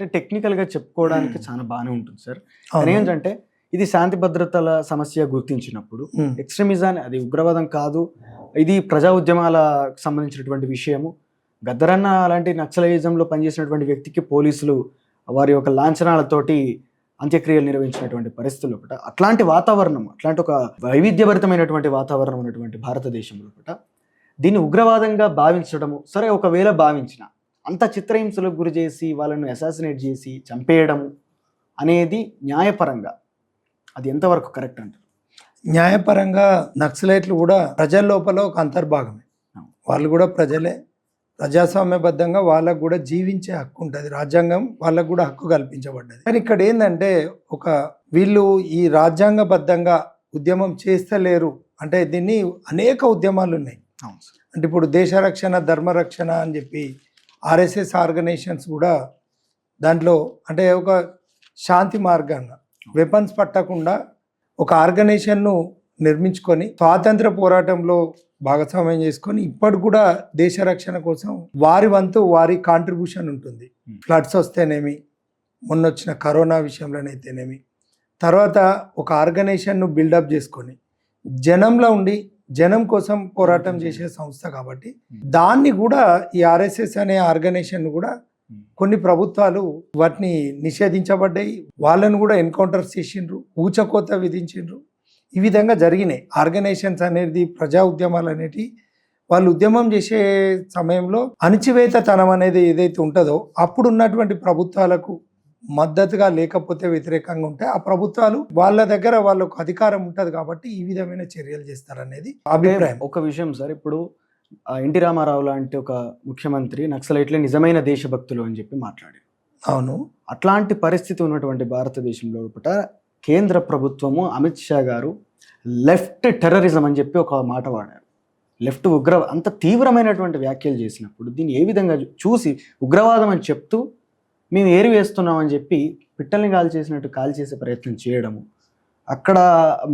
అంటే టెక్నికల్గా చెప్పుకోవడానికి చాలా బాగానే ఉంటుంది సార్. కానీ ఏంటంటే ఇది శాంతి భద్రతల సమస్య గుర్తించినప్పుడు ఉమ్. ఎక్స్ట్రీమిజాన్ని అది ఉగ్రవాదం కాదు ఇది ప్రజా ఉద్యమాలకు సంబంధించినటువంటి విషయము. గద్దరన్న అలాంటి నక్సలైజంలో పనిచేసినటువంటి వ్యక్తికి పోలీసులు వారి యొక్క లాంఛనాలతోటి అంత్యక్రియలు నిర్వహించినటువంటి పరిస్థితులు ఒకట. అట్లాంటి వాతావరణం అట్లాంటి ఒక వైవిధ్యభరితమైనటువంటి వాతావరణం ఉన్నటువంటి భారతదేశంలో ఒకట. దీన్ని ఉగ్రవాదంగా భావించడము సరే ఒకవేళ భావించిన అంత చిత్రహింసలకు గురి చేసి వాళ్ళను అసాసినేట్ చేసి చంపేయడము అనేది న్యాయపరంగా. అది ఎంతవరకు కరెక్ట్ అంటారు? న్యాయపరంగా నక్సలైట్లు కూడా ప్రజల లోపల ఒక అంతర్భాగమే. వాళ్ళు కూడా ప్రజలే. ప్రజాస్వామ్యబద్ధంగా వాళ్ళకు కూడా జీవించే హక్కు ఉంటుంది. రాజ్యాంగం వాళ్ళకు కూడా హక్కు కల్పించబడ్డది. కానీ ఇక్కడ ఏంటంటే ఒక వీళ్ళు ఈ రాజ్యాంగబద్ధంగా ఉద్యమం చేస్తలేరు అంటే దీన్ని అనేక ఉద్యమాలు ఉన్నాయి. అంటే ఇప్పుడు దేశ రక్షణ ధర్మ రక్షణ అని చెప్పి ఆర్ఎస్ఎస్ ఆర్గనైజేషన్స్ కూడా దాంట్లో అంటే ఒక శాంతి మార్గాన్ని వెపన్స్ పట్టకుండా ఒక ఆర్గనైజేషన్ను నిర్మించుకొని స్వాతంత్ర పోరాటంలో భాగస్వామ్యం చేసుకొని ఇప్పటి కూడా దేశ రక్షణ కోసం వారి వంతు వారి కాంట్రిబ్యూషన్ ఉంటుంది Hmm. ఫ్లడ్స్ వస్తేనేమి మొన్న వచ్చిన కరోనా విషయంలోనైతేనేమి తర్వాత ఒక ఆర్గనైజేషన్ను బిల్డప్ చేసుకొని జనంలో ఉండి జనం కోసం పోరాటం చేసే సంస్థ కాబట్టి దాన్ని కూడా ఈ ఆర్ఎస్ఎస్ అనే ఆర్గనైజేషన్ కూడా కొన్ని ప్రభుత్వాలు వాటిని నిషేధించబడ్డాయి. వాళ్ళను కూడా ఎన్కౌంటర్ చేసిండ్రు ఊచకోత విధించిండ్రు. ఈ విధంగా జరిగినాయి. ఆర్గనైజేషన్స్ అనేది ప్రజా ఉద్యమాలు అనేటి వాళ్ళు ఉద్యమం చేసే సమయంలో అణచివేతతనం అనేది ఏదైతే ఉంటుందో అప్పుడు ఉన్నటువంటి ప్రభుత్వాలకు మద్దతుగా లేకపోతే వ్యతిరేకంగా ఉంటే ఆ ప్రభుత్వాలు వాళ్ళ దగ్గర వాళ్ళకు అధికారం ఉంటుంది కాబట్టి ఈ విధమైన చర్యలు చేస్తారనేది అభిప్రాయం. ఒక విషయం సార్ ఇప్పుడు ఎన్టీ రామారావు లాంటి ఒక ముఖ్యమంత్రి నక్సలైట్లే నిజమైన దేశభక్తులు అని చెప్పి మాట్లాడారు. అవును. అట్లాంటి పరిస్థితి ఉన్నటువంటి భారతదేశంలో ఒకట కేంద్ర ప్రభుత్వము అమిత్ షా గారు లెఫ్ట్ టెర్రరిజం అని చెప్పి ఒక మాట వాడారు. లెఫ్ట్ ఉగ్ర అంత తీవ్రమైనటువంటి వ్యాఖ్యలు చేసినప్పుడు దీన్ని ఏ విధంగా చూసి ఉగ్రవాదం అని చెప్తూ మేము ఏరి వేస్తున్నామని చెప్పి పిట్టల్ని కాల్ చేసినట్టు కాల్ చేసే ప్రయత్నం చేయడము. అక్కడ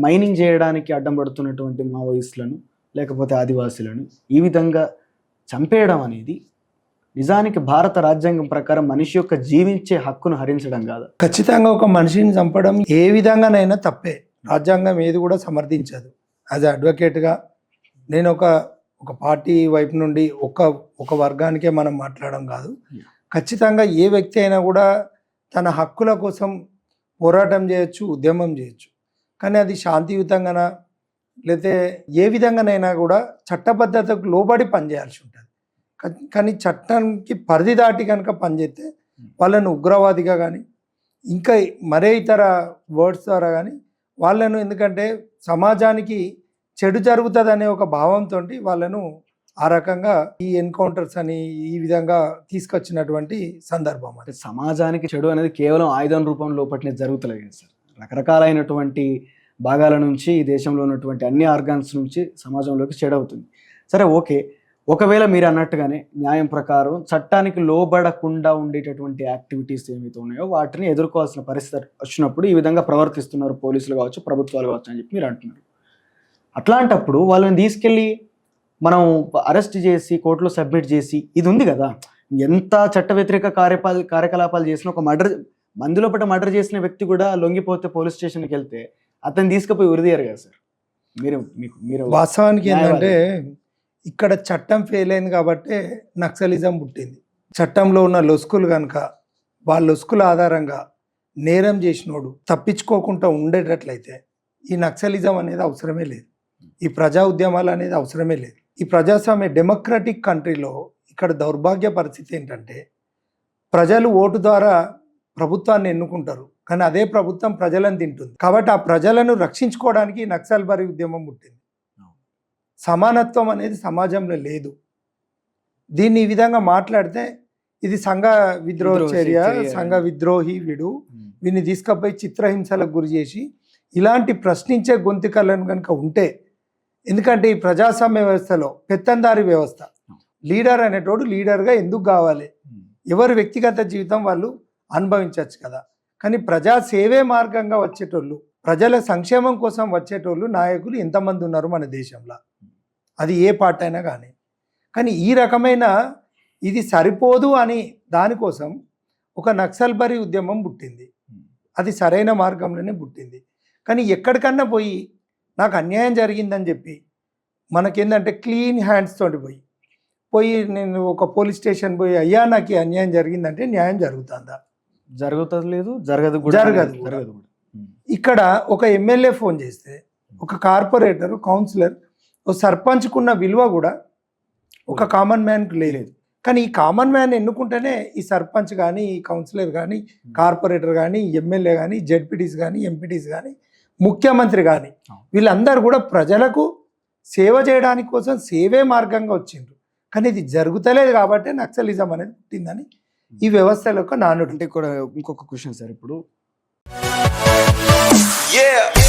మైనింగ్ చేయడానికి అడ్డం పడుతున్నటువంటి మావోయిస్టులను లేకపోతే ఆదివాసులను ఈ విధంగా చంపేయడం అనేది నిజానికి భారత రాజ్యాంగం ప్రకారం మనిషి యొక్క జీవించే హక్కును హరించడం కాదు. ఖచ్చితంగా ఒక మనిషిని చంపడం ఏ విధంగానైనా తప్పే. రాజ్యాంగం ఏది కూడా సమర్థించదు. యాజ్ అడ్వకేట్గా నేను ఒక ఒక పార్టీ వైపు నుండి ఒక ఒక వర్గానికే మనం మాట్లాడడం కాదు. ఖచ్చితంగా ఏ వ్యక్తి అయినా కూడా తన హక్కుల కోసం పోరాటం చేయొచ్చు ఉద్యమం చేయొచ్చు. కానీ అది శాంతియుతంగానా లేతే ఏ విధంగానైనా కూడా చట్టబద్ధతకు లోబడి పనిచేయాల్సి ఉంటుంది. కానీ చట్టానికి పరిధి దాటి కనుక పనిచేస్తే వాళ్ళను ఉగ్రవాదిగా కానీ ఇంకా మరే ఇతర వర్డ్స్ ద్వారా కానీ వాళ్ళను ఎందుకంటే సమాజానికి చెడు జరుగుతుంది అనే ఒక భావంతో వాళ్ళను ఆ రకంగా ఈ ఎన్కౌంటర్స్ అని ఈ విధంగా తీసుకొచ్చినటువంటి సందర్భం అంటే సమాజానికి చెడు అనేది కేవలం ఆయుధం రూపంలో పట్టిన జరుగుతలేదు సార్. రకరకాలైనటువంటి భాగాల నుంచి ఈ దేశంలో ఉన్నటువంటి అన్ని ఆర్గాన్స్ నుంచి సమాజంలోకి చెడు అవుతుంది. సరే ఓకే. ఒకవేళ మీరు అన్నట్టుగానే న్యాయం ప్రకారం చట్టానికి లోబడకుండా ఉండేటటువంటి యాక్టివిటీస్ ఏమైతే ఉన్నాయో వాటిని ఎదుర్కోవాల్సిన పరిస్థితి వచ్చినప్పుడు ఈ విధంగా ప్రవర్తిస్తున్నారు పోలీసులు కావచ్చు ప్రభుత్వాలు కావచ్చు అని చెప్పి మీరు అంటున్నారు. అట్లాంటప్పుడు వాళ్ళని తీసుకెళ్ళి మనం అరెస్ట్ చేసి కోర్టులో సబ్మిట్ చేసి ఇది ఉంది కదా. ఎంత చట్ట వ్యతిరేక కార్యపాల కార్యకలాపాలు చేసిన ఒక మర్డర్ మందులో పట్ట మర్డర్ చేసిన వ్యక్తి కూడా లొంగిపోతే పోలీస్ స్టేషన్కి వెళ్తే అతను తీసుకుపోయి ఉరిదీయరు కదా సార్. మీరు మీకు మీరు వాస్తవానికి. ఏంటంటే ఇక్కడ చట్టం ఫెయిల్ అయింది కాబట్టి నక్సలిజం పుట్టింది. చట్టంలో ఉన్న లొసుకులు కనుక వాళ్ళ లొసుకుల ఆధారంగా నేరం చేసినోడు తప్పించుకోకుండా ఉండేటట్లయితే ఈ నక్సలిజం అనేది అవసరమే లేదు. ఈ ప్రజా ఉద్యమాలు అనేది అవసరమే లేదు. ఈ ప్రజాస్వామ్య డెమోక్రటిక్ కంట్రీలో ఇక్కడ దౌర్భాగ్య పరిస్థితి ఏంటంటే ప్రజలు ఓటు ద్వారా ప్రభుత్వాన్ని ఎన్నుకుంటారు కానీ అదే ప్రభుత్వం ప్రజలను తింటుంది. కాబట్టి ఆ ప్రజలను రక్షించుకోవడానికి నక్సల్బరీ ఉద్యమం పుట్టింది. సమానత్వం అనేది సమాజంలో లేదు. దీన్ని ఈ విధంగా మాట్లాడితే ఇది సంఘ విద్రోహ చర్య. సంఘ విద్రోహి వీడు వీన్ని తీసుకపోయి చిత్రహింసలకు గురి చేసి ఇలాంటి ప్రశ్నించే గొంతుకలను కనుక ఉంటే ఎందుకంటే ఈ ప్రజాస్వామ్య వ్యవస్థలో పెత్తందారి వ్యవస్థ. లీడర్ అనేటోడు లీడర్గా ఎందుకు కావాలి? ఎవరి వ్యక్తిగత జీవితం వాళ్ళు అనుభవించవచ్చు కదా. కానీ ప్రజా సేవే మార్గంగా వచ్చేటోళ్ళు ప్రజల సంక్షేమం కోసం వచ్చేటోళ్ళు నాయకులు ఎంతమంది ఉన్నారు మన దేశంలో? అది ఏ పార్టీ అయినా కానీ. కానీ ఈ రకమైన ఇది సరిపోదు అని దానికోసం ఒక నక్సల్బరీ ఉద్యమం పుట్టింది. అది సరైన మార్గంలోనే పుట్టింది. కానీ ఎక్కడికన్నా పోయి నాకు అన్యాయం జరిగిందని చెప్పి మనకేందంటే క్లీన్ హ్యాండ్స్ తోటి పోయి పోయి నేను ఒక పోలీస్ స్టేషన్ పోయి అయ్యా నాకు అన్యాయం జరిగిందంటే న్యాయం జరుగుతుందా? జరుగుతుంది లేదు జరగదు కూడా. జరగదు. జరగదు. ఇక్కడ ఒక ఎమ్మెల్యే ఫోన్ చేస్తే ఒక కార్పొరేటర్ కౌన్సిలర్ ఒక సర్పంచ్కున్న విలువ కూడా ఒక కామన్ మ్యాన్కి లేదు. కానీ ఈ కామన్ మ్యాన్ ఎన్నుకుంటేనే ఈ సర్పంచ్ కానీ ఈ కౌన్సిలర్ కానీ కార్పొరేటర్ కానీ ఎమ్మెల్యే కానీ జెడ్పీటీస్ కానీ ఎంపీటీస్ కానీ ముఖ్యమంత్రి కానీ. వీళ్ళందరూ కూడా ప్రజలకు సేవ చేయడానికి కోసం సేవే మార్గంగా వచ్చిండ్రు కానీ ఇది జరుగుతలేదు కాబట్టి నక్సలిజం అనేది పుట్టిందని ఈ వ్యవస్థల యొక్క నానుడు అంటే కూడా ఇంకొక క్వశ్చన్ సార్ ఇప్పుడు Yeah.